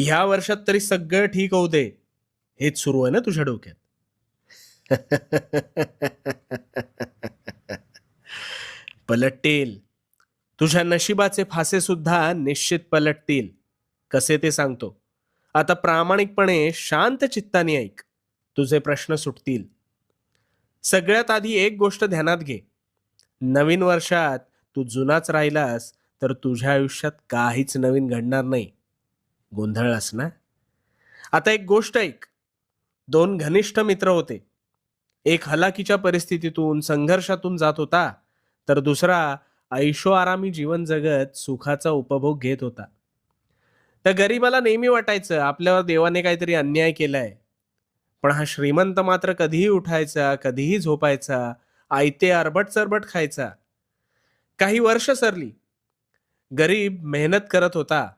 ह्या वर्षात तरी सगळं ठीक होऊ दे. हेच सुरू आहे ना तुझ्या डोक्यात? पलटतील. तुझ्या नशिबाचे फासे सुद्धा निश्चित पलटतील. कसे ते सांगतो. आता प्रामाणिकपणे शांत चित्ताने ऐक. तुझे प्रश्न सुटतील. सगळ्यात आधी एक गोष्ट ध्यानात घे. नवीन वर्षात तू जुनाच राहिलास तर तुझ्या आयुष्यात काहीच नवीन घडणार नाही. गोंधळलास ना? आता एक गोष्ट ऐक. दोन घनिष्ठ मित्र होते. एक हलाकीच्या परिस्थितीतून संघर्षातून जात होता तर दुसरा ऐशो आरामी जीवन जगत सुखाचा उपभोग घेत होता. तर गरीबाला नेहमी वाटायचं आपल्यावर देवाने काहीतरी अन्याय केलाय. पण हा श्रीमंत मात्र कधीही उठायचा कधीही झोपायचा आयते अरबट चरबट खायचा. काही वर्ष सरली. गरीब मेहनत करत होता.